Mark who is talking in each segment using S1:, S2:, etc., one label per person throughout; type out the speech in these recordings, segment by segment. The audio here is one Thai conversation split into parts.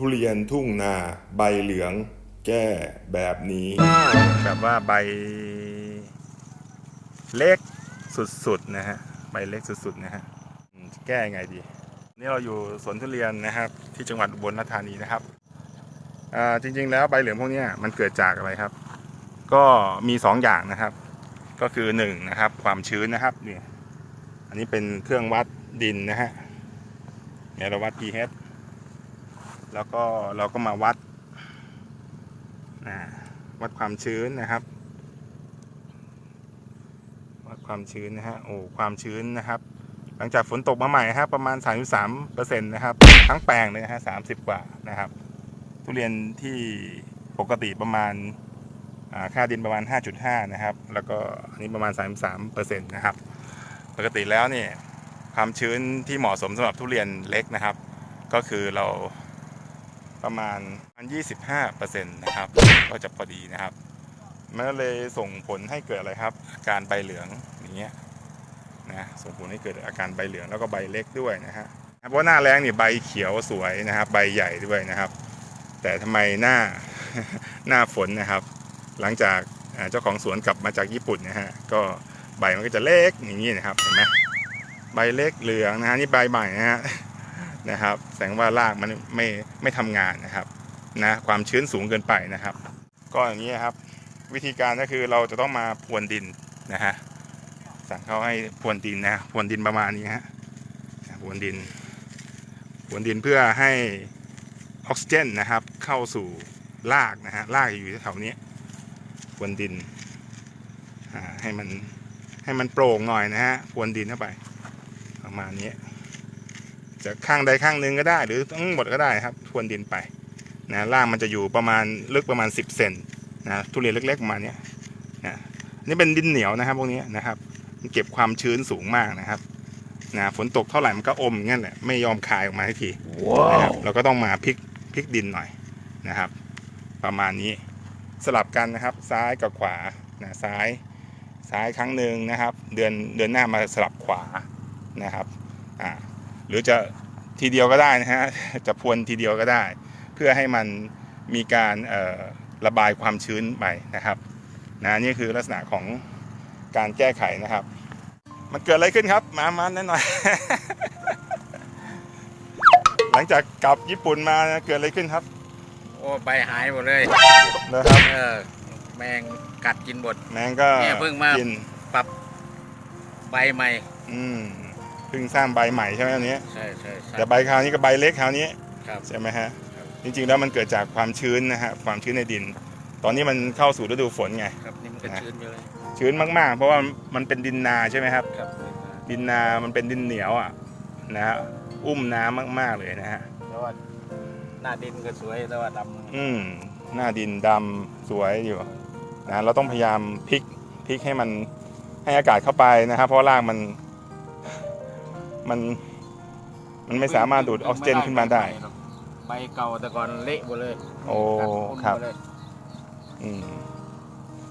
S1: ทุเรียนทุ่งนาใบเหลือง แก้แบบนี้ แบบว่าใบเล็กสุดๆนะฮะใบเล็กสุดๆนะฮะแก้ยังไงดี นี่เราอยู่สวนทุเรียนนะครับ ที่จังหวัดอุบลราชธานีนะครับอ่าจริงๆแล้วใบเหลืองพวกนี้มันเกิดจากอะไรครับ ก็มีสองอย่างนะครับ ก็คือหนึ่งนะครับความชื้นนะครับนี่อันนี้เป็นเครื่องวัดดินนะฮะเนี่ยเราวัด pH แล้วก็เราก็มาวัดนะวัดความชื้นนะครับ วัดความชื้นนะฮะโอ้ความชื้นนะครับ หลังจากฝนตกมาใหม่ครับประมาณ 33เปอร์เซ็นต์นะครับ ทั้งแปลงเลยนะฮะ30กว่านะครับ ทุเรียนที่ปกติประมาณค่าดินประมาณ 5.5 นะครับ แล้วก็อันนี้ประมาณ 33เปอร์เซ็นต์นะครับ ปกติแล้วเนี่ยความชื้นที่เหมาะสมสำหรับทุเรียนเล็กนะครับ ก็คือเรา ประมาณ 25เปอร์เซ็นต์นะครับก็จะพอดีนะครับมันเลยส่งผลให้เกิดอะไรครับ อาการใบเหลืองอย่างเงี้ยนะส่งผลให้เกิดอาการใบเหลืองแล้วก็ใบเล็กด้วยนะฮะเพราะหน้าแรงนี่ใบเขียวสวยนะครับ ใบใหญ่ด้วยนะครับ แต่ทำไมหน้าหน้าฝนนะครับ หลังจากเจ้าของสวนกลับมาจากญี่ปุ่นนะฮะก็ใบมันก็จะเล็กอย่างนี้นะครับเห็นไหมใบเล็กเหลืองนะฮะนี่ใบใหม่นะฮะ นะครับ แสดงว่ารากมันไม่ไม่ทำงานนะครับนะความชื้นสูงเกินไปนะครับ ก็อย่างนี้ครับ วิธีการก็คือเราจะต้องมาพรวนดินนะฮะสั่งเขาให้พรวนดินนะพรวนดินประมาณนี้ฮะพรวนดินพรวนดินเพื่อให้ออกซิเจนนะครับ เข้าสู่รากนะฮะรากอยู่แถวนี้พรวนดินให้มันให้มันโปร่งหน่อยนะฮะพรวนดินเข้าไป ประมาณนี้ จะข้างใดข้างหนึ่งก็ได้ หรือทั้งหมดก็ได้ครับพรวนดินไปนะรากมันจะอยู่ประมาณลึกประมาณ 10เซนนะทุเรียนเล็กๆประมาณเนี้ยนะนี่เป็นดินเหนียวนะครับ พวกนี้นะครับมันเก็บความชื้นสูงมากนะครับนะฝนตกเท่าไหร่มันก็อมอย่างนั้นแหละไม่ยอมคายออกมาทันทีนะครับเราก็ต้องมาพลิกพลิกดินหน่อยนะครับ ประมาณนี้สลับกันนะครับ ซ้ายกับขวานะซ้ายซ้ายครั้งหนึ่งนะครับ เดือนเดือนหน้ามาสลับขวานะครับอ่าหรือจะ ทีเดียวก็ได้นะฮะจะพรวนทีเดียวก็ได้ เพื่อให้มันมีการเอ่อระบายความชื้นไปนะครับนะนี่คือลักษณะของการแก้ไขนะครับ มันเกิดอะไรขึ้นครับ มามาแน่หน่อยหลังจากกลับญี่ปุ่นมาเกิดอะไรขึ้นครับ
S2: โอ้ใบหายหมดเลย
S1: นะครับ
S2: เออแมงกัดกินหมด
S1: แมงก็
S2: เนี่ยเพิ่งมา
S1: กิน
S2: ปรับใบใหม่
S1: อืม เพิ่งสร้างใบใหม่ใช่ไหมอันนี้
S2: ใช่ใช่ใช่
S1: แต่ใบคราวนี้ก็ใบเล็กคราวนี้
S2: ครับ
S1: ใช่ไหมฮะ
S2: ครับ
S1: จริงๆแล้วมันเกิดจากความชื้นนะฮะความชื้นในดิน ตอนนี้มันเข้าสู่ฤดูฝนไง
S2: ครับนี่มันก็
S1: นะ
S2: ชื้นอยู่เลย
S1: ชื้นมากๆ เพราะว่ามันเป็นดินนาใช่ไหมครับ
S2: ครับ
S1: ดินนามันเป็นดินเหนียวอะนะฮะอุ้มน้ำมากๆเลยนะฮะ
S2: แต่ว่าหน้าดินก็สวยแต่ว่าด
S1: อืมหน้าดินดำสวยอยู่นะเราต้องพยายามพลิกพลิกให้มันให้อากาศเข้าไปนะครับเพราะว่ารากมัน มันมันำไม่สามารถดูดออกซิเจนขึ้นมาได้
S2: ใบเก่าแต่ก่อนเละหมดเลย
S1: โอ้
S2: กัดม
S1: ครับ
S2: หมดเลย
S1: อืม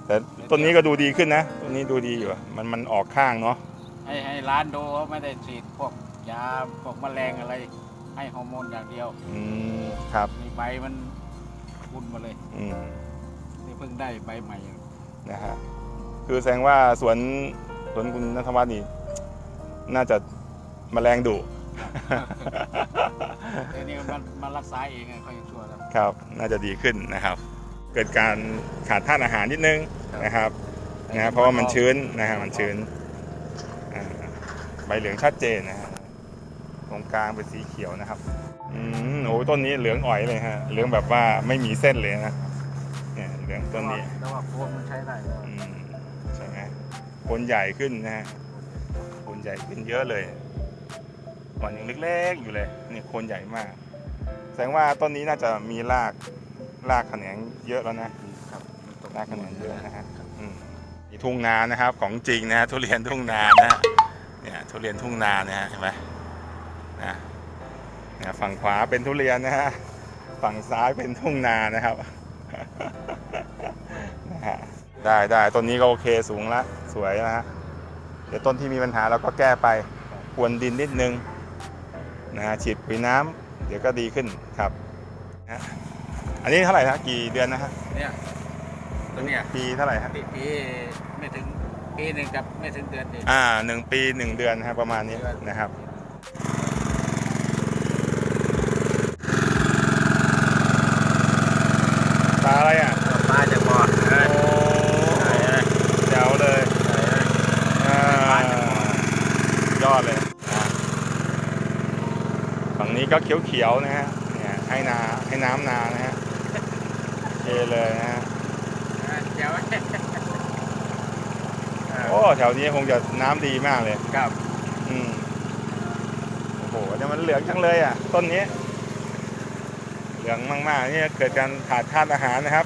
S1: แต่ต้นนี้ก็ดูดีขึ้นนะต้นนี้ดูดีอยู่อะมันมันออกข้างเนาะ
S2: ให้ให้ร้านดูเขาไม่ได้ฉีดพวกยาพวกแมลงอะไร ให้ฮอร์โมนอย่างเดียว
S1: อืมครับ
S2: นี่ใบมันบุญหมาเลย
S1: อืม
S2: นี่เพิ่งได้ใบใหม่
S1: นะฮะคือแสดงว่าสวนสวนคุณนัทวัฒน์นี่น่าจะ แมลงดุ
S2: เดี๋ยวนี้มันมารักษาเองไงเขายังชั่วแล้ว
S1: ครับ น่าจะดีขึ้นนะครับ เกิดการขาดธาตุอาหารนิดนึงนะครับนะเพราะว่ามันชื้นนะฮะมันชื้นอ่าใบเหลืองชัดเจนนะฮะตรงกลางเป็นสีเขียวนะครับอืมโอ้ต้นนี้เหลืองอ่อยเลยฮะเหลืองแบบว่าไม่มีเส้นเลยนะเนี่ยเหลืองต้นนี้
S2: แต่ว่าโคนมันใช้ได้แล้ว
S1: อืมใช่ไหมโคนใหญ่ขึ้นนะฮะโคนใหญ่ขึ้นเยอะเลย ก่อนยังเล็กๆอยู่เลยนี่โคนใหญ่มาก แสดงว่าต้นนี้น่าจะมีรากรากแขนงเยอะแล้วนะ
S2: ครับ
S1: รากแขนงเยอะนะฮะอืมนี่ทุ่งนานะครับ ของจริงนะฮะทุเรียนทุ่งนานะฮะเนี่ยทุเรียนทุ่งนานะฮะเห็นไหมนะเนี่ยฝั่งขวาเป็นทุเรียนนะฮะฝั่งซ้ายเป็นทุ่งนานะครับนะฮะได้ได้ต้นนี้ก็โอเคสูงละสวยนะฮะเดี๋ยวต้นที่มีปัญหาเราก็แก้ไปควนดินนิดนึง นะฮะฉีดปุ๋ยน้ำเดี๋ยวก็ดีขึ้นครับอันนี้เท่าไหร่นะกี่เดือนนะฮะ
S2: เนี่ยตัวเนี้ย
S1: ปีเท่าไหร่ฮะ
S2: ปีปีไม่ถึงปีหนึ่งกับไม่ถึงเดือนเอง
S1: อ่าหนึ่งปีหนึ่งเดือนนะครับประมาณนี้นะครับปลาอะไรอะ
S2: ปลาจะพอเอ
S1: โอ้
S2: อ
S1: แจ๋วเลยอ่ายอดเลยนะ ฝั่งนี้ก็เขียวๆนะฮะเนี่ยให้นาให้น้ำนานะฮะโอเคเลยนะฮะ
S2: เดี๋ยว
S1: โอ้แถวนี้คงจะน้ำดีมากเลย
S2: ครับ
S1: อืมโอ้โหเนี่ยมันเหลืองจังเลยอะ ต้นนี้ เหลืองมากๆนี่เกิดการขาดธาตุอาหารนะครับ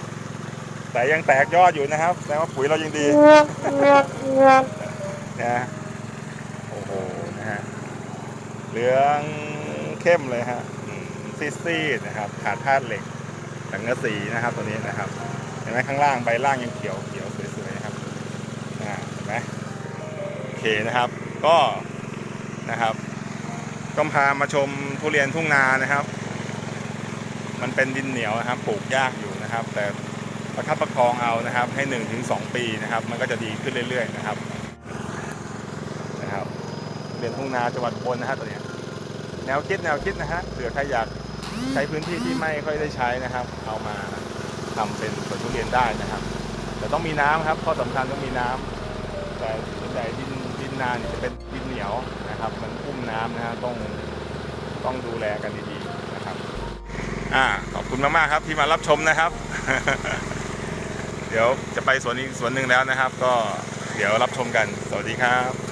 S1: แต่ยังแตกยอดอยู่นะครับแสดงว่าปุ๋ยเรายังดีนะโอ้โหนะฮะเหลือง เข้มเลยฮะอืมซีดๆนะครับขาดธาตุเหล็กสังกะสีนะครับตัวนี้นะครับ เห็นไหมข้างล่างใบล่างยังเขียวเขียวสวยๆนะครับอ่าเห็นไหมโอเคนะครับ ก็นะครับก็พามาชมทุเรียนทุ่งนานะครับ มันเป็นดินเหนียวนะครับ ปลูกยากอยู่นะครับ แต่ประคับประคองเอานะครับ ให้1นถึงสปีนะครับ มันก็จะดีขึ้นเรื่อย ๆ นะครับนะครับทุเรียนทุ่งนาจังหวัดบลนะฮะตัวนี้ แนวคิดแนวคิดนะฮะเผื่อใครอยากใช้พื้นที่ที่ไม่ค่อยได้ใช้นะครับ เอามาทำเป็นสวนทุเรียนได้นะครับ แต่ต้องมีน้ำครับข้อสำคัญต้องมีน้ำแต่ส่วนใหญ่ดินดินนานจะเป็นดินเหนียวนะครับ มันอุ้มน้ำนะฮะต้องต้องดูแลกันดีๆนะครับอ่าขอบคุณมากๆครับที่มารับชมนะครับ เดี๋ยวจะไปสวนอีกสวนหนึ่งแล้วนะครับ ก็เดี๋ยวรับชมกัน สวัสดีครับ